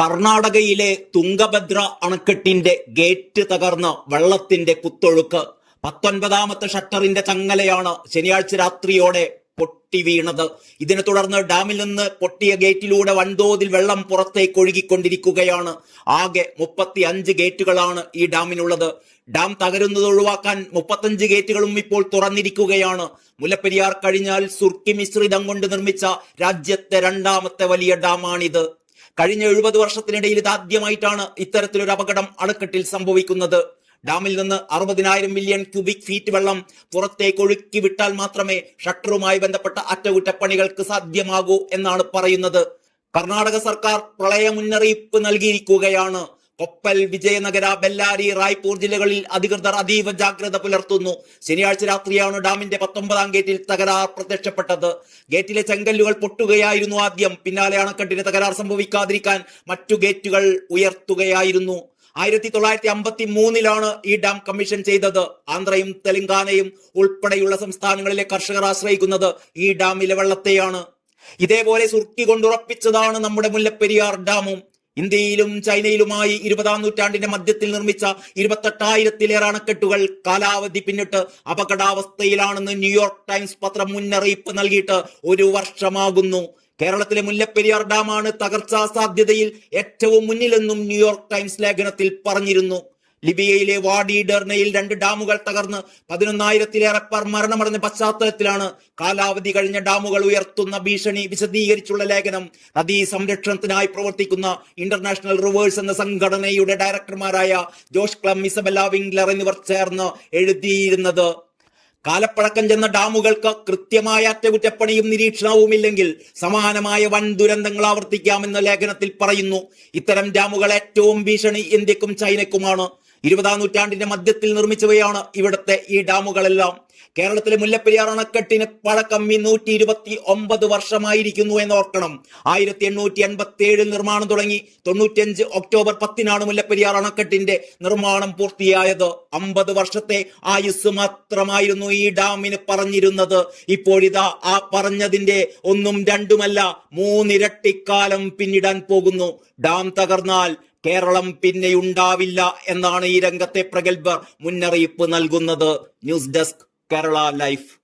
കർണാടകയിലെ തുംഗഭദ്ര അണക്കെട്ടിന്റെ ഗേറ്റ് തകർന്ന് വെള്ളത്തിന്റെ കുത്തൊഴുക്ക്. പത്തൊൻപതാമത്തെ ഷട്ടറിന്റെ ചങ്ങലയാണ് ശനിയാഴ്ച രാത്രിയോടെ പൊട്ടി വീണത്. ഇതിനെ തുടർന്ന് ഡാമിൽ നിന്ന് പൊട്ടിയ ഗേറ്റിലൂടെ വൻതോതിൽ വെള്ളം പുറത്തേക്ക് ഒഴുകിക്കൊണ്ടിരിക്കുകയാണ്. ആകെ മുപ്പത്തി അഞ്ച് ഗേറ്റുകളാണ് ഈ ഡാമിനുള്ളത്. ഡാം തകരുന്നത് ഒഴിവാക്കാൻ മുപ്പത്തഞ്ച് ഗേറ്റുകളും ഇപ്പോൾ തുറന്നിരിക്കുകയാണ്. മുല്ലപ്പെരിയാർ കഴിഞ്ഞാൽ സുർക്കി മിശ്രിതം കൊണ്ട് നിർമ്മിച്ച രാജ്യത്തെ രണ്ടാമത്തെ വലിയ ഡാമാണിത്. കഴിഞ്ഞ എഴുപത് വർഷത്തിനിടയിൽ ഇതാദ്യമായിട്ടാണ് ഇത്തരത്തിലൊരു അപകടം അണക്കെട്ടിൽ സംഭവിക്കുന്നത്. ഡാമിൽ നിന്ന് അറുപതിനായിരം മില്യൺ ക്യൂബിക് ഫീറ്റ് വെള്ളം പുറത്തേക്ക് ഒഴുക്കി വിട്ടാൽ മാത്രമേ ഷട്ടറുമായി ബന്ധപ്പെട്ട അറ്റകുറ്റപ്പണികൾക്ക് സാധ്യമാകൂ എന്നാണ് പറയുന്നത്. കർണാടക സർക്കാർ പ്രളയ മുന്നറിയിപ്പ് നൽകിയിരിക്കുകയാണ്. കൊപ്പൽ വിജയനഗര ബെല്ലാരി റായ്പൂർ ജില്ലകളിൽ അധികൃതർ അതീവ ജാഗ്രത പുലർത്തുന്നു. ശനിയാഴ്ച രാത്രിയാണ് ഡാമിന്റെ പത്തൊമ്പതാം ഗേറ്റിൽ തകരാർ പ്രത്യക്ഷപ്പെട്ടത്. ഗേറ്റിലെ ചെങ്കല്ലുകൾ പൊട്ടുകയായിരുന്നു ആദ്യം. പിന്നാലെ അണക്കെട്ടിന് തകരാർ സംഭവിക്കാതിരിക്കാൻ മറ്റു ഗേറ്റുകൾ ഉയർത്തുകയായിരുന്നു. ആയിരത്തി തൊള്ളായിരത്തി അമ്പത്തി മൂന്നിലാണ് ഈ ഡാം കമ്മീഷൻ ചെയ്തത്. ആന്ധ്രയും തെലങ്കാനയും ഉൾപ്പെടെയുള്ള സംസ്ഥാനങ്ങളിലെ കർഷകർ ആശ്രയിക്കുന്നത് ഈ ഡാമിലെ വെള്ളത്തെയാണ്. ഇതേപോലെ സുർക്കി കൊണ്ടുറപ്പിച്ചതാണ് നമ്മുടെ മുല്ലപ്പെരിയാർ ഡാമും. ഇന്ത്യയിലും ചൈനയിലുമായി ഇരുപതാം നൂറ്റാണ്ടിന്റെ മധ്യത്തിൽ നിർമ്മിച്ച ഇരുപത്തെട്ടായിരത്തിലേറെ അണക്കെട്ടുകൾ കാലാവധി പിന്നിട്ട് അപകടാവസ്ഥയിലാണെന്ന് ന്യൂയോർക്ക് ടൈംസ് പത്രം മുന്നറിയിപ്പ് നൽകിയിട്ട് ഒരു വർഷമാകുന്നു. കേരളത്തിലെ മുല്ലപ്പെരിയാർ ഡാമാണ് തകർച്ചാ സാധ്യതയിൽ ഏറ്റവും മുന്നിലെന്നും ന്യൂയോർക്ക് ടൈംസ് ലേഖനത്തിൽ പറഞ്ഞിരുന്നു. ലിബിയയിലെ വാഡി ഡെർണയിൽ രണ്ട് ഡാമുകൾ തകർന്ന് പതിനൊന്നായിരത്തിലേറെ പേർ മരണമടഞ്ഞ പശ്ചാത്തലത്തിലാണ് കാലാവധി കഴിഞ്ഞ ഡാമുകൾ ഉയർത്തുന്ന ഭീഷണി വിശദീകരിച്ചുള്ള ലേഖനം നദീ സംരക്ഷണത്തിനായി പ്രവർത്തിക്കുന്ന ഇന്റർനാഷണൽ റിവേഴ്സ് എന്ന സംഘടനയുടെ ഡയറക്ടർമാരായ ജോഷ് ക്ലം ഇസബല്ല വിംഗ്ലർ എന്നിവർ ചേർന്ന് എഴുതിയിരുന്നത്. കാലപ്പഴക്കം ചെന്ന ഡാമുകൾക്ക് കൃത്യമായ അറ്റകുറ്റപ്പണിയും നിരീക്ഷണവും ഇല്ലെങ്കിൽ സമാനമായ വൻ ദുരന്തങ്ങൾ ആവർത്തിക്കാമെന്ന് ലേഖനത്തിൽ പറയുന്നു. ഇത്തരം ഡാമുകൾ ഏറ്റവും ഭീഷണി ഇന്ത്യക്കും ചൈനയ്ക്കുമാണ് ഇരുപതാം നൂറ്റാണ്ടിന്റെ മധ്യത്തിൽ നിർമ്മിച്ചവയാണ് ഇവിടുത്തെ ഈ ഡാമുകളെല്ലാം. കേരളത്തിലെ മുല്ലപ്പെരിയാർ അണക്കെട്ടിന് പഴക്കം നൂറ്റി ഇരുപത്തി ഒമ്പത് വർഷമായിരിക്കുന്നു എന്ന് ഓർക്കണം. ആയിരത്തി എണ്ണൂറ്റി എൺപത്തി ഏഴിൽ നിർമ്മാണം തുടങ്ങി. തൊണ്ണൂറ്റിയഞ്ച് ഒക്ടോബർ പത്തിനാണ് മുല്ലപ്പെരിയാർ അണക്കെട്ടിന്റെ നിർമ്മാണം പൂർത്തിയായത്. അമ്പത് വർഷത്തെ ആയുസ് മാത്രമായിരുന്നു ഈ ഡാമിന് പറഞ്ഞിരുന്നത്. ഇപ്പോഴിതാ ആ പറഞ്ഞതിന്റെ ഒന്നും രണ്ടുമല്ല മൂന്നിരട്ടിക്കാലം പിന്നിടാൻ പോകുന്നു. ഡാം തകർന്നാൽ കേരളം പിന്നെയുണ്ടാവില്ല എന്നാണ് ഈ രംഗത്തെ പ്രഗത്ഭർ മുന്നറിയിപ്പ് നൽകുന്നത്. News desk Kerala life.